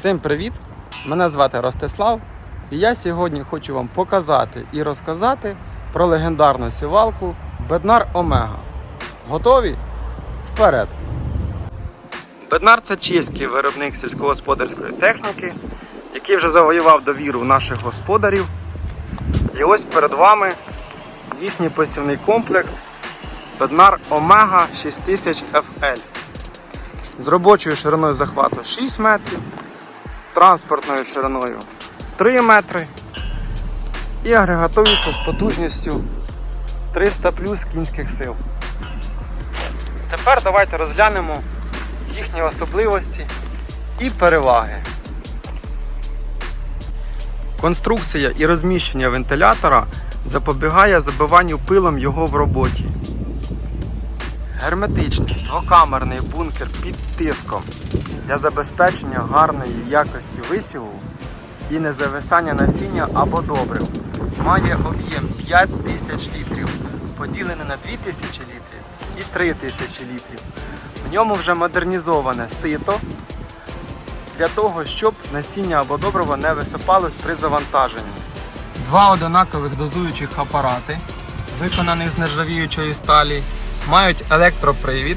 Всім привіт! Мене звати Ростислав, і я сьогодні хочу вам показати і розказати про легендарну сівалку Беднар Омега. Готові? Вперед! Беднар це чеський виробник сільськогосподарської техніки, який вже завоював довіру наших господарів. І ось перед вами їхній посівний комплекс Беднар Омега 6000 FL з робочою шириною захвату 6 метрів, транспортною шириною 3 метри і агрегатується з потужністю 300 плюс кінських сил. Тепер давайте розглянемо їхні особливості і переваги. Конструкція і розміщення вентилятора запобігає забиванню пилом його в роботі. Герметичний двокамерний бункер під тиском для забезпечення гарної якості висіву і независання насіння або добрив. Має об'єм 5000 літрів, поділений на 2000 літрів і 3000 літрів. В ньому вже модернізоване сито для того, щоб насіння або добриво не висипалось при завантаженні. Два одинакових дозуючих апарати, виконаних з нержавіючої сталі, мають електропривід.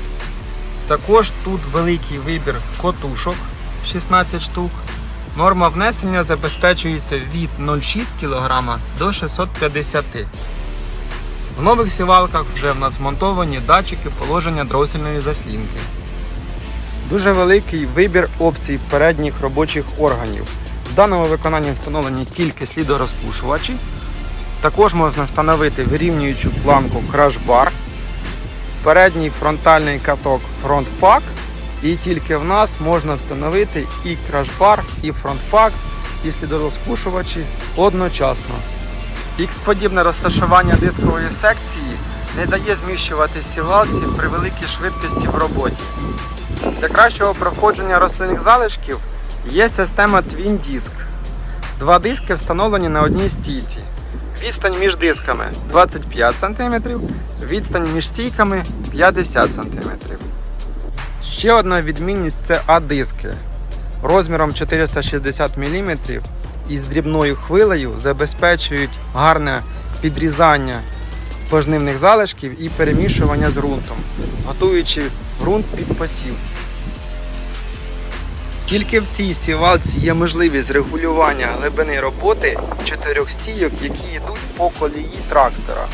Також тут великий вибір котушок 16 штук. Норма внесення забезпечується від 0,6 кг до 650 В нових сівалках вже в нас вмонтовані датчики положення дросельної заслінки. Дуже великий вибір опцій передніх робочих органів. В даному виконанні встановлені тільки слідорозпушувачі. Також можна встановити вирівнюючу планку краш-бар, передній фронтальний каток фронт-пак. І тільки в нас можна встановити і краш-бар, і фронт-пак, і слідорозпушувачі одночасно. Ікс-подібне розташування дискової секції не дає зміщувати сівалці при великій швидкості в роботі. Для кращого проходження рослинних залишків є система Twin Disc. Два диски встановлені на одній стійці. Відстань між дисками 25 см, відстань між стійками 50 см. Ще одна відмінність це А-диски. Розміром 460 мм і з дрібною хвилею забезпечують гарне підрізання пожнивних залишків і перемішування з ґрунтом, готуючи ґрунт під посів. Тільки в цій сівалці є можливість регулювання глибини роботи чотирьох стійок, які йдуть по колії трактора.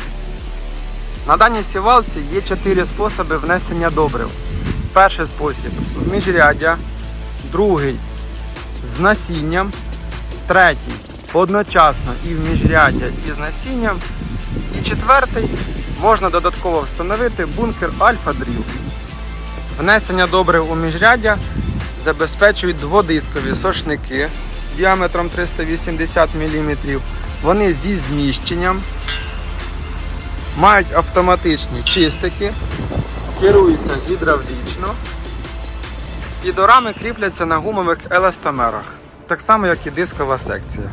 На даній сівалці є чотири способи внесення добрив. Перший спосіб в міжряддя, другий з насінням, третій одночасно і в міжряддя і з насінням. І четвертий можна додатково встановити бункер Альфа-Дріл. Внесення добрив у міжряддя забезпечують дводискові сошники діаметром 380 мм. Вони зі зміщенням, мають автоматичні чистики, керуються гідравлічно і до рами кріпляться на гумових еластомерах, так само як і дискова секція.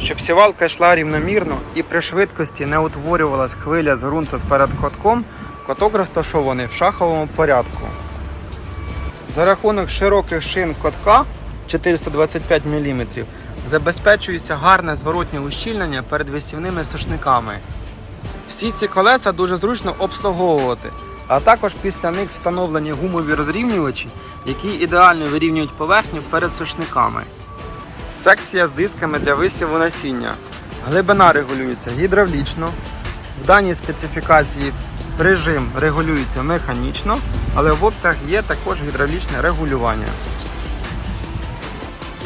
Щоб сівалка йшла рівномірно і при швидкості не утворювалась хвиля з ґрунту перед котком, коток розташований в шаховому порядку. За рахунок широких шин котка 425 мм забезпечується гарне зворотнє ущільнення перед висівними сушниками. Всі ці колеса дуже зручно обслуговувати, а також після них встановлені гумові розрівнювачі, які ідеально вирівнюють поверхню перед сушниками. Секція з дисками для висіву насіння. Глибина регулюється гідравлічно. В даній специфікації режим регулюється механічно, але в опціях є також гідравлічне регулювання.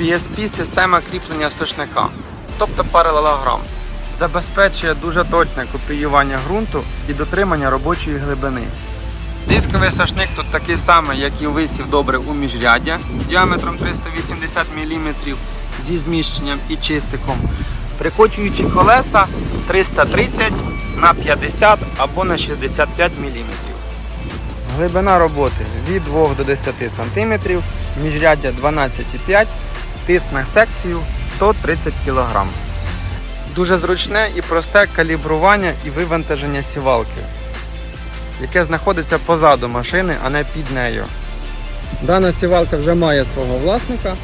PSP система кріплення сушника, тобто паралелограм, забезпечує дуже точне копіювання ґрунту і дотримання робочої глибини. Дисковий сошник тут такий самий, як і висів добре у міжряддя діаметром 380 мм зі зміщенням і чистиком. Прикочуючі колеса 330 на 50 або на 65 мм. Глибина роботи від 2 до 10 см, міжряддя 12,5 тиск на секцію 130 кг. Дуже зручне і просте калібрування і вивантаження сівалки, яке знаходиться позаду машини, а не під нею. Дана сівалка вже має свого власника.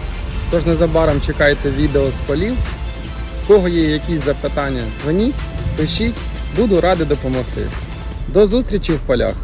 Тож незабаром чекайте відео з полів. В кого є якісь запитання, дзвоніть, пишіть, буду радий допомогти. До зустрічі в полях!